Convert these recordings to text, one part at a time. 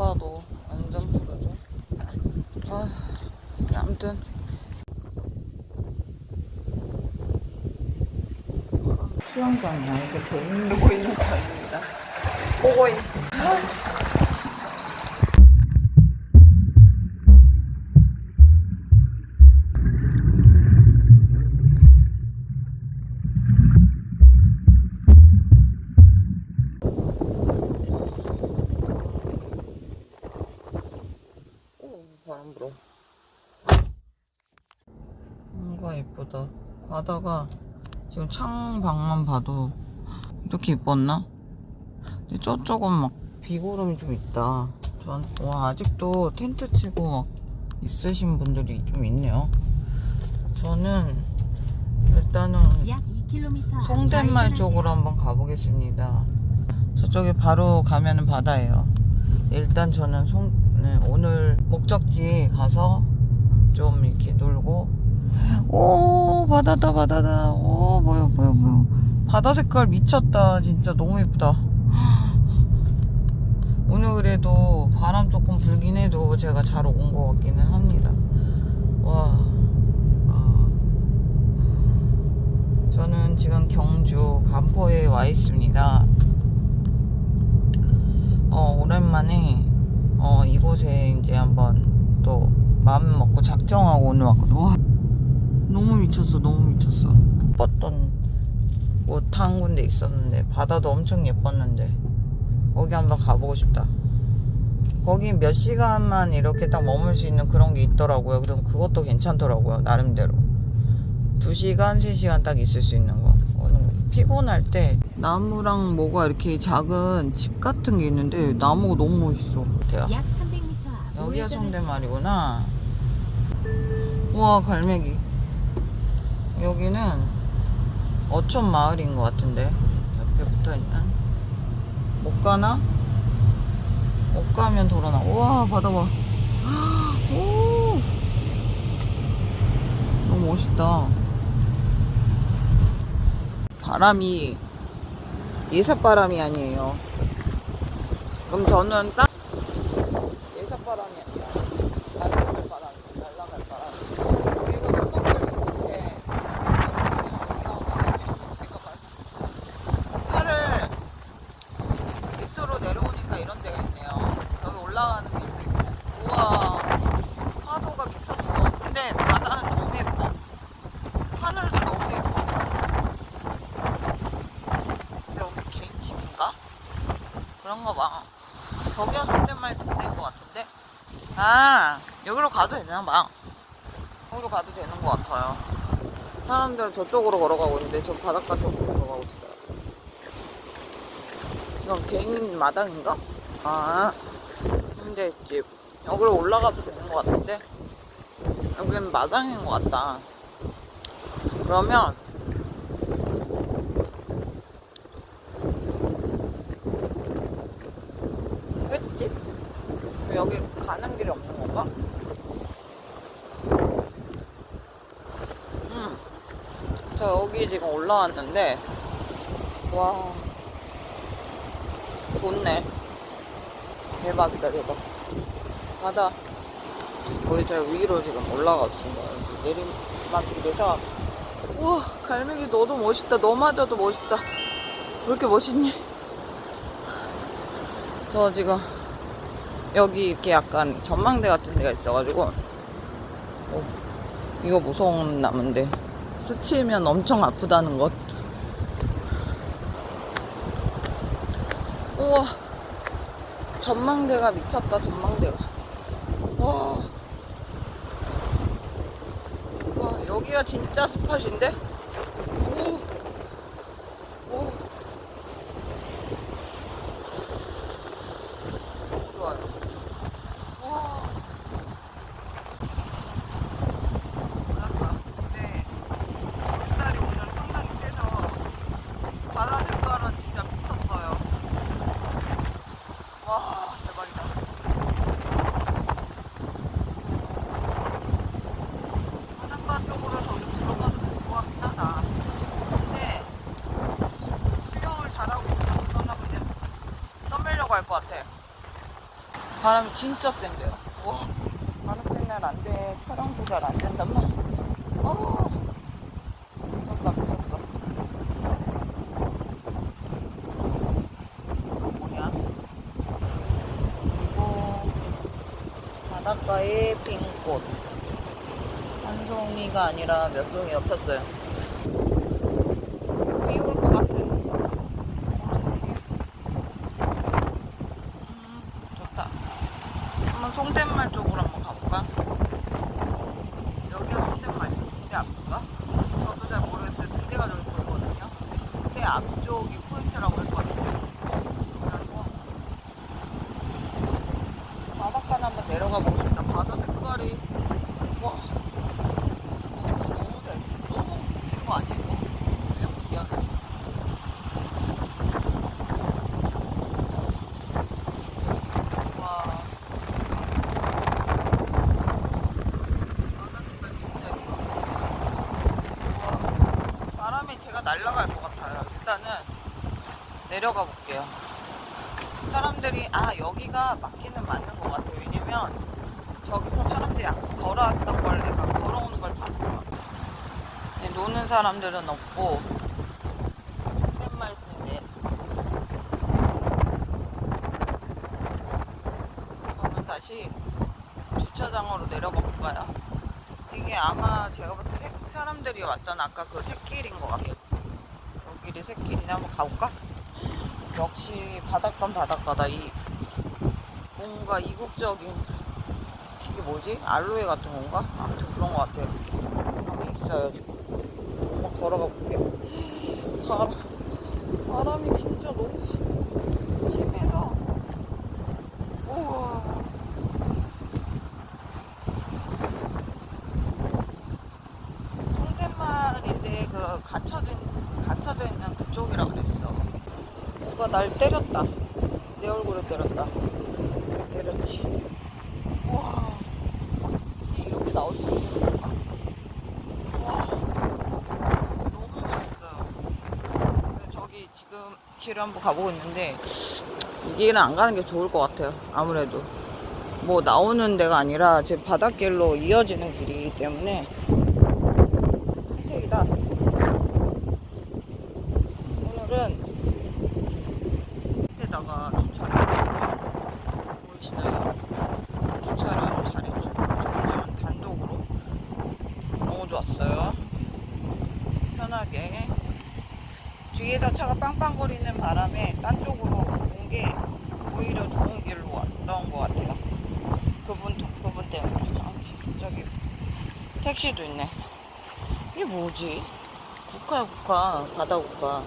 파도 완전 푸르죠. 아, 아무튼 수영장이야. 이렇게 돈 누고 있는 거 아닙니다. 보고 있 뭔가 예쁘다. 바다가 지금 창밖만 봐도 이렇게 예뻤나? 근데 저쪽은 막 비구름이 좀 있다. 전, 와, 아직도 텐트 치고 막 있으신 분들이 좀 있네요. 저는 일단은 약 2km 송덴말 쪽으로 한번 가보겠습니다. 저쪽에 바로 가면은 바다예요. 일단 저는 송, 네, 오늘 목적지 가서 좀 이렇게 놀고 오 바다다 바다다 오 뭐야 뭐야 뭐야 바다 색깔 미쳤다 진짜 너무 예쁘다 오늘 그래도 바람 조금 불긴 해도 제가 잘 온 것 같기는 합니다 와 아. 저는 지금 경주 간포에 와 있습니다. 어, 오랜만에 어, 이곳에 이제 한번 또 마음 먹고 작정하고 오늘 왔거든. 와, 너무 미쳤어, 너무 미쳤어. 예뻤던 곳 한 군데 있었는데 바다도 엄청 예뻤는데 거기 한번 가보고 싶다. 거기 몇 시간만 이렇게 딱 머물 수 있는 그런 게 있더라고요. 그럼 그것도 괜찮더라고요, 나름대로. 2시간, 3시간 딱 있을 수 있는 거. 피곤할 때 나무랑 뭐가 이렇게 작은 집 같은 게 있는데 나무가 너무 멋있어. 어때요? 약 300m 앞 여기가 성대말이구나. 우와, 갈매기. 여기는 어촌 마을인 것 같은데. 옆에 붙어 있는. 못 가나? 못 가면 돌아나. 우와, 바다 봐. 오! 너무 멋있다. 바람이 예사바람이 아니에요. 그럼 저는 딱 예사바람이 아니라 날아갈 바람, 날아갈 바람. 여기가 조금 이렇게 차를 밑으로 내려오니까 이런 데가 있네요. 저기 올라가는 길도 있고. 우와, 파도가 미쳤어. 근데 바다는 너무 예뻐. 하늘도 너무 예뻐. 여기 개인 집인가? 그런가 봐. 저기가 손대말 듣는 것 같은데? 아, 여기로 가도 되나 봐. 여기로 가도 되는 것 같아요. 사람들은 저쪽으로 걸어가고 있는데 저 바닷가 쪽으로 걸어가고 있어요. 이건 개인 마당인가? 아, 근데 이제 여기로 올라가도 되는 것 같은데 여기는 마당인 것 같다. 그러면 횟집? 여기 가는 길이 없는 건가? 음, 저 여기 지금 올라왔는데 와. 좋네. 대박이다 대박. 바다. 거기 제가 위로 지금 올라가고 있는 거예요. 내리막길에서. 우와 갈매기 너도 멋있다. 너마저도 멋있다. 왜 이렇게 멋있니? 저 지금 여기 이렇게 약간 전망대 같은 데가 있어가지고. 어, 이거 무서운 나무인데 스치면 엄청 아프다는 것. 우와. 전망대가 미쳤다 전망대가. 와, 와 여기가 진짜 스팟인데 오, 오. 좋아요 와 뭐랄까 근데 물살이 오늘 상당히 세서 바다 색깔은 진짜 미쳤어요 와 대박이다 바닷가 쪽으로 저기 들어가도 될 것 같긴 하다 근데 할것 같아 바람이 진짜 센데요. 와, 바람 센 날 안 돼. 촬영도 잘 안 된단 말이야. 어, 바닷가에 핀 꽃. 한 송이가 아니라 몇 송이가 폈어요. 비 올 것 같은. 그런 느낌. 음, 좋다. 한번 송대말 쪽으로 한번 가볼까? 여기가 송대말 등대 앞인가? 저도 잘 모르겠어요. 등대가 저기 보이거든요. 등대 앞쪽이 포인트라고 했거든요. 그래가지고 바닷가나 한번 내려가 보고 싶다. 바다 색깔이 와 너무 너무 잘 너무 미친 거 아니에요? 그냥 미안해. 와. 바닷가 진짜 이거. 우와. 바람에 제가 날아갈 것 같아요. 일단은 내려가 볼게요. 사람들이 아 여기가 맞기는 맞는 것 같아요. 왜냐면 저기서 사람들이 아까 걸어왔던 걸 내가 걸어오는 걸 봤어. 근데 노는 사람들은 없고 맨말 등대. 저는 다시 주차장으로 내려가 볼까요? 이게 아마 제가 봤을 때 새- 사람들이 왔던 아까 그 새길인 것 같아요. 여기를 새길이나 한번 가볼까? 역시 바닷가는 바닷가다. 이 뭔가 이국적인 이게 뭐지? 알로에 같은 건가? 아무튼 그런 것 같아요. 게 있어요 지금. 한번 걸어가 볼게요. 바람, 바람이 진짜 너무 심- 심해서. 우와. 통대말인데 그 갇혀진 갇혀져 있는 그쪽이라 그랬어. 누가 날 때렸다. 내 얼굴을 때렸다. 때렸지. 와, 이렇게 나올 수 있는 건가? 와, 너무. 그래서 저기 지금 길을 한번 가보고 있는데 이 길은 안 가는 게 좋을 것 같아요. 아무래도 뭐 나오는 데가 아니라 제 바닷길로 이어지는 길이기 때문에 산책이다. 오늘은 밑에다가 주차를 보이시나요? 주차를 아주 잘해주고 정면 단독으로 너무 좋았어요. 편하게 뒤에서 차가 빵빵거리는 바람에 딴 쪽으로 온 게 오히려 좋은 길로 왔던 것 같아요. 그분 그분 때문에 아, 진짜 저기 택시도 있네. 이게 뭐지? 국화야 국화 바다 국화.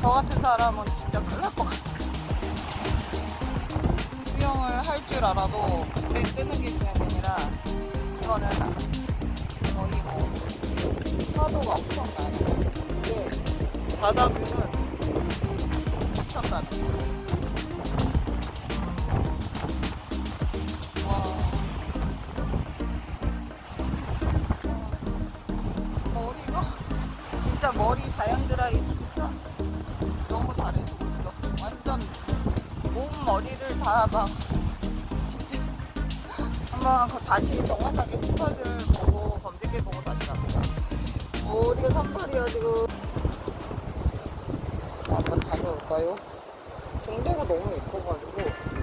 저 같은 사람은 진짜 큰일 날 것 같아. 수영을 할 줄 알아도 그때 뜨는 게 중요한 게 아니라 이거는 거의 뭐 파도가 엄청 나요. 이게 바다 뷰는 미쳤다. 와. 그 다시 정확하게 스팟을 보고 검색해보고 다시 갑니다. 머리가 산발이어지고 한번 다녀올까요? 등대가 너무 예뻐가지고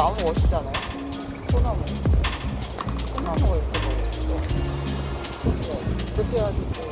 나무 멋있잖아요. 소나무. 소나무가 이렇게 멋있어. 그렇죠. 이렇게 해가지고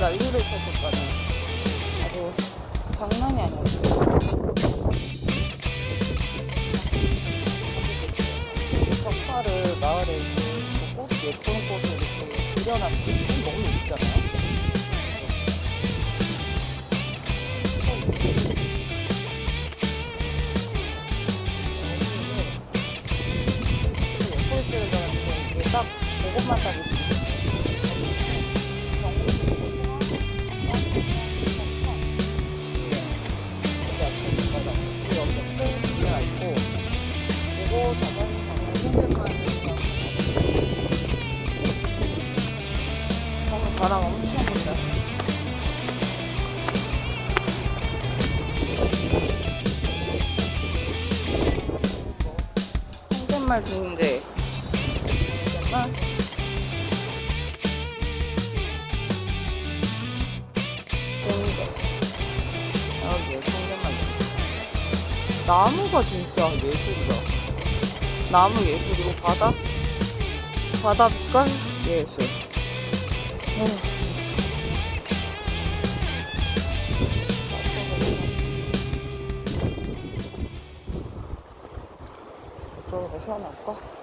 난리를 쳤었다니. 아주 장난이 아니었어. 석파를 마을에 이렇게 꽃 예쁜 꽃을 이렇게 들여놨으면 너무 예쁘잖아요. 이게 딱 그것만 딱 있으 바람 엄청 분다. 현대말 좋은데 현대말 나무가 진짜 예술이다. 나무 예술이고 바다 빛깔 예술. 어. 세워놓을까?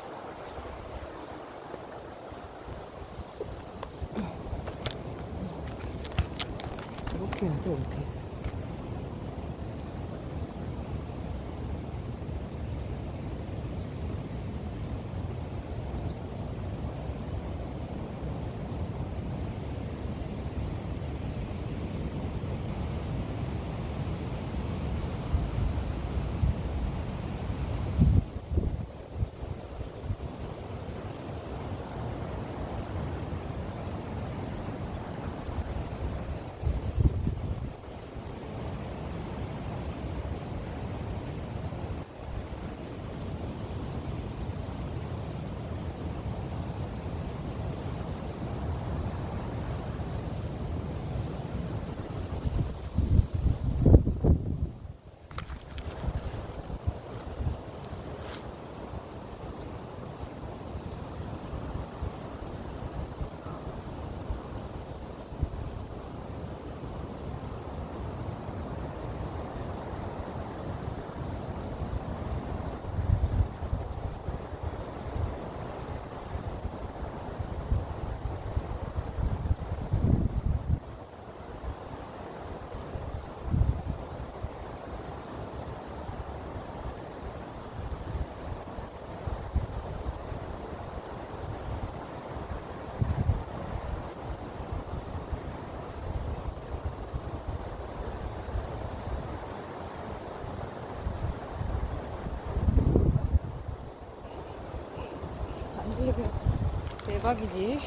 대박이지.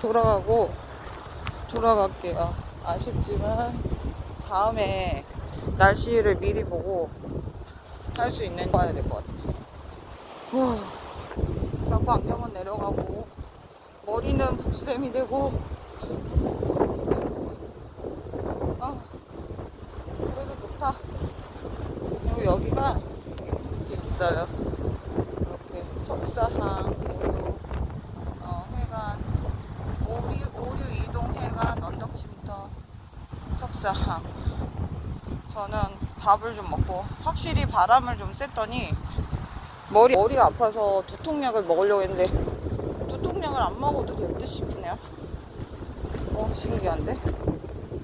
돌아가고 돌아갈게요. 아쉽지만 다음에 날씨를 미리 보고 할 수 있는 봐야 될 것 같아요. 와, 자꾸 안경은 내려가고 머리는 북쌤이 되고 아, 그래도 좋다. 그리고 여기가 있어요. 이렇게 적사항 오류 어, 해관 오류, 오류 이동 해관 언덕침터 적사항 저는 밥을 좀 먹고 확실히 바람을 좀 쐈더니 머리, 머리가 아파서 두통약을 먹으려고 했는데 두통약을 안 먹어도 될 듯 싶으네요. 어 신기한데?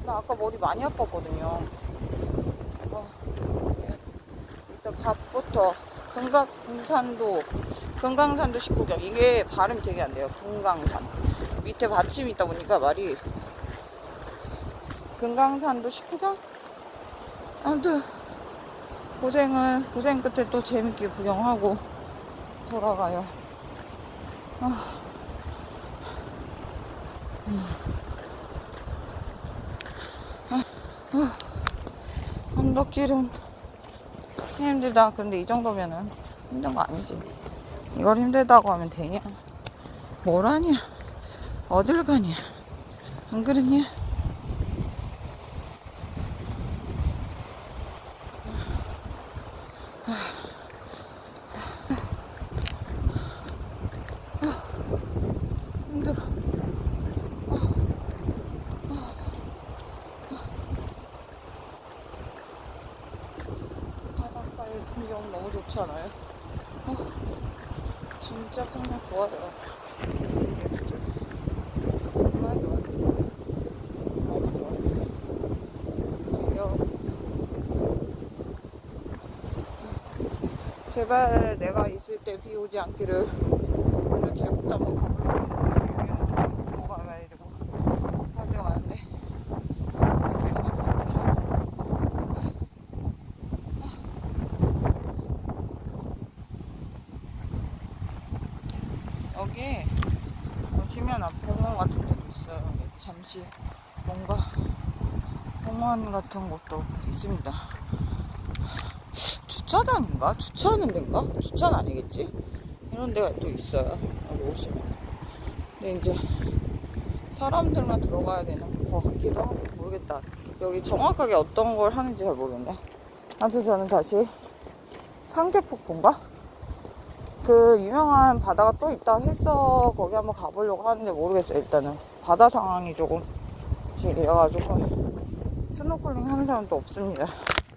나 아까 머리 많이 아팠거든요. 어, 예. 일단 밥부터 금강산도 금강산도 19경. 이게 발음이 되게 안 돼요. 금강산. 밑에 받침이 있다 보니까 말이 금강산도 19경 아무튼 고생을 고생 끝에 또 재밌게 구경하고 돌아가요 아. 음. 아. 아. 언덕길은 힘들다. 근데 이 정도면은 힘든 거 아니지. 이걸 힘들다고 하면 되냐? 뭘 하냐? 어딜 가냐? 안 그러냐? 힘들어. 바닷가의 풍경 너무 좋지 않아요? 어, 진짜 풍경 좋아요. 제발 내가 있을 때 비 오지 않기를 오늘 계곡도 한번 가보려고 뭐가 가야 되고 갈 데가 많은데 갈 데가 많습니다. 여기 보시면 앞 공원 같은 데도 있어요. 잠시 뭔가 공원 같은 곳도 있습니다. 주차장인가? 주차하는 데인가? 주차는 아니겠지? 이런 데가 또 있어요. 여기 오시면. 근데 이제 사람들만 들어가야 되는 것 같기도 하고 모르겠다. 여기 정확하게 어떤 걸 하는지 잘 모르겠네. 아무튼 저는 다시 상계폭포인가? 그 유명한 바다가 또 있다 해서 거기 한번 가보려고 하는데 모르겠어요. 일단은 바다 상황이 조금 지려가지고 스노클링 하는 사람도 없습니다.